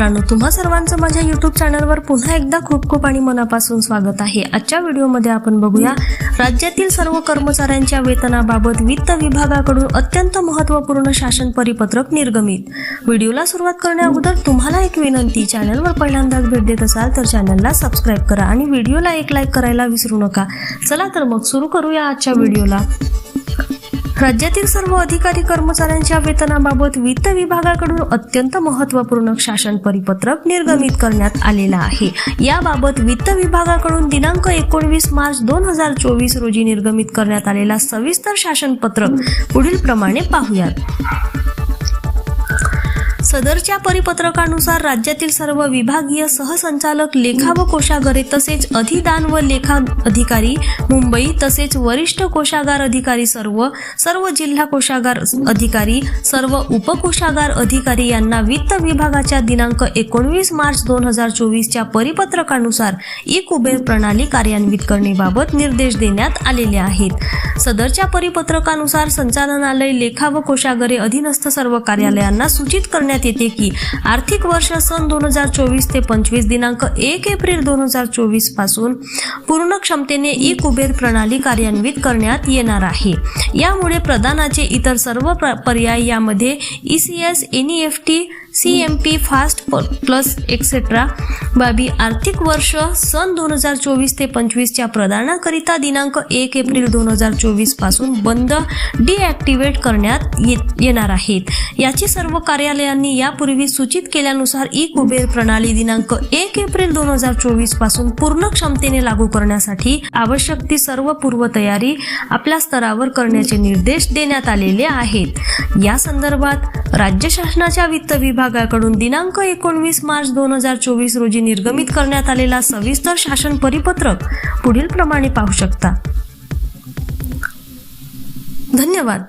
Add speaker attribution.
Speaker 1: मित्रांनो तुम्हा सर्वांचं माझ्या युट्यूब चॅनलवर पुन्हा एकदा खूप खूप आणि मनापासून स्वागत आहे. आजच्या व्हिडिओमध्ये आपण बघूया राज्यातील सर्व कर्मचाऱ्यांच्या वेतनाबाबत वित्त विभागाकडून अत्यंत महत्त्वपूर्ण शासन परिपत्रक निर्गमित. व्हिडिओला सुरुवात करण्या अगोदर तुम्हाला एक विनंती चॅनलवर पहिल्यांदाच भेट देत असाल तर चॅनलला सबस्क्राईब करा आणि व्हिडिओला एक लाईक करायला विसरू नका. चला तर मग सुरू करूया आजच्या व्हिडिओला राज्यातील सर्व अधिकारी कर्मचाऱ्यांच्या वेतनाबाबत वित्त विभागाकडून अत्यंत महत्त्वपूर्ण शासन परिपत्रक निर्गमित करण्यात आलेला आहे. याबाबत वित्त विभागाकडून दिनांक एकोणवीस मार्च दोन हजार चोवीस रोजी निर्गमित करण्यात आलेला सविस्तर शासन पत्रक पुढील प्रमाणे पाहूयात. सदरच्या परिपत्रकानुसार राज्यातील सर्व विभागीय सहसंचालक लेखा व कोशागारे तसेच अधिदान व लेखा अधिकारी मुंबई तसेच वरिष्ठ कोशागार अधिकारी सर्व सर्व जिल्हा कोशागार अधिकारी सर्व उपकोशागार अधिकारी यांना वित्त विभागाच्या दिनांक एकोणवीस मार्च दोन हजार चोवीसच्या परिपत्रकानुसार ई कुबेर प्रणाली कार्यान्वित करण्याबाबत निर्देश देण्यात आलेले आहेत. सदरच्या परिपत्रकानुसार संचालनालय लेखा व कोशागारे अधीनस्थ सर्व कार्यालयांना सूचित करण्यात येते की आर्थिक वर्ष सन दोन हजार चोवीस ते पंचवीस दिनांक एक एप्रिल दोन हजार चोवीसपासून पूर्ण क्षमतेने ई कुबेर प्रणाली कार्यान्वित करण्यात येणार आहे. यामुळे प्रदानाचे इतर सर्व पर्याय यामध्ये E C S N E F T C M P fast plus etcetera बाबी आर्थिक वर्ष सन दोन हजार चोवीस ते पंचवीसच्या प्रदानाकरिता दिनांक एक एप्रिल दोन हजार चोवीसपासून बंद डिॲक्टिवेट करण्यात ये- येणार आहेत. याची सर्व कार्यालयांनी यापूर्वी सूचित केल्यानुसार ई कुबेर प्रणाली दिनांक एक एप्रिल दोन हजार चोवीसपासून पूर्ण क्षमतेने लागू करण्यासाठी आवश्यक ती सर्व पूर्वतयारी आपल्या स्तरावर करण्याचे निर्देश देण्यात आलेले आहेत. या संदर्भात राज्य शासनाच्या वित्त विभागाकडून दिनांक एकोणवीस मार्च दोन हजार चोवीस रोजी निर्गमित करण्यात आलेला सविस्तर शासन परिपत्रक पुढील प्रमाणे पाहू शकता. धन्यवाद.